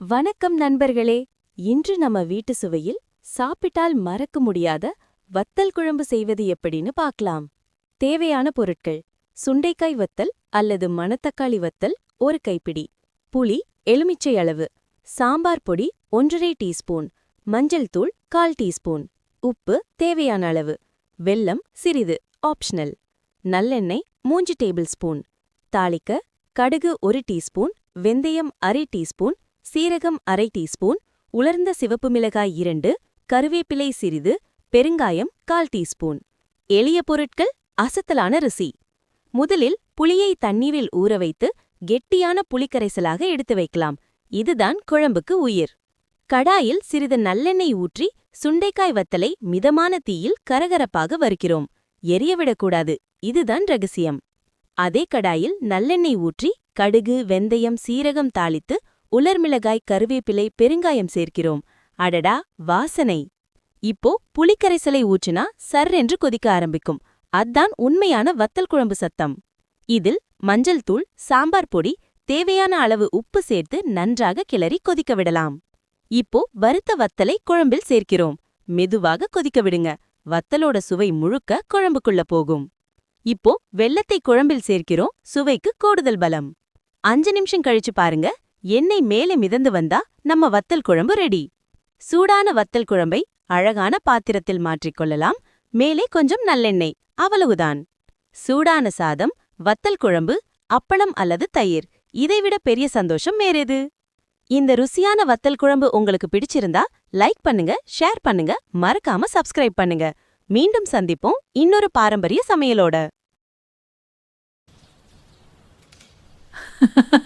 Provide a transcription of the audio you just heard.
வணக்கம் நண்பர்களே. இன்று நம்ம வீட்டு சுவையில் சாப்பிட்டால் மறக்க முடியாத வத்தல் குழம்பு செய்வது எப்படின்னு பார்க்கலாம். தேவையான பொருட்கள். சுண்டைக்காய் வத்தல் அல்லது மணத்தக்காளி வத்தல் ஒரு கைப்பிடி. புளி எலுமிச்சை அளவு. சாம்பார் பொடி ஒன்றரை டீஸ்பூன். மஞ்சள் தூள் கால் டீஸ்பூன். உப்பு தேவையான அளவு. வெல்லம் சிறிது. ஆப்ஷனல். நல்லெண்ணெய் மூன்று டேபிள் ஸ்பூன். தாளிக்க கடுகு ஒரு டீஸ்பூன். வெந்தயம் அரை டீஸ்பூன். சீரகம் அரை டீஸ்பூன் உலர்ந்த சிவப்பு மிளகாய் இரண்டு கருவேப்பிலை சிறிது பெருங்காயம் கால் டீஸ்பூன். எளிய பொருட்கள் அசத்தலான ருசி. முதலில் புளியை தண்ணீரில் ஊற வைத்து கெட்டியான புளிக்கரைசலாக எடுத்து வைக்கலாம். இதுதான் குழம்புக்கு உயிர். கடாயில் சிறிது நல்லெண்ணெய் ஊற்றி சுண்டைக்காய் வத்தலை மிதமான தீயில் கரகரப்பாக வறுக்கிறோம். எரியவிடக்கூடாது இதுதான் ரகசியம். அதே கடாயில் நல்லெண்ணெய் ஊற்றி கடுகு வெந்தயம் சீரகம் தாளித்து உலர்மிளகாய் கருவேப்பிலை பெருங்காயம் சேர்க்கிறோம். அடடா வாசனை. இப்போ புளிக்கரைசலை ஊற்றினா சர் என்று கொதிக்க ஆரம்பிக்கும். அதான் உண்மையான வத்தல் குழம்பு சத்தம். இதில் மஞ்சள் தூள் சாம்பார் பொடி தேவையான அளவு உப்பு சேர்த்து நன்றாக கிளறி கொதிக்க விடலாம். இப்போ வறுத்த வத்தலை குழம்பில் சேர்க்கிறோம். மெதுவாக கொதிக்க விடுங்க. வத்தலோட சுவை முழுக்க குழம்புக்குள்ள போகும். இப்போ வெள்ளத்தை குழம்பில் சேர்க்கிறோம். சுவைக்கு கூடுதல் பலம். அஞ்சு நிமிஷம் கழிச்சு பாருங்க. எண்ணெய் மேலே மிதந்து வந்தா நம்ம வத்தல் குழம்பு ரெடி. சூடான வத்தல் குழம்பை அழகான பாத்திரத்தில் மாற்றிக்கொள்ளலாம் மேலே கொஞ்சம் நல்லெண்ணெய். அவ்வளவுதான். சூடான சாதம் வத்தல் குழம்பு அப்பளம் அல்லது தயிர். இதைவிட பெரிய சந்தோஷம் வேறேது? இந்த ருசியான வத்தல் குழம்பு உங்களுக்கு பிடிச்சிருந்தா லைக் பண்ணுங்க ஷேர் பண்ணுங்க மறக்காம சப்ஸ்கிரைப் பண்ணுங்க. மீண்டும் சந்திப்போம் இன்னொரு பாரம்பரிய சமையலோட.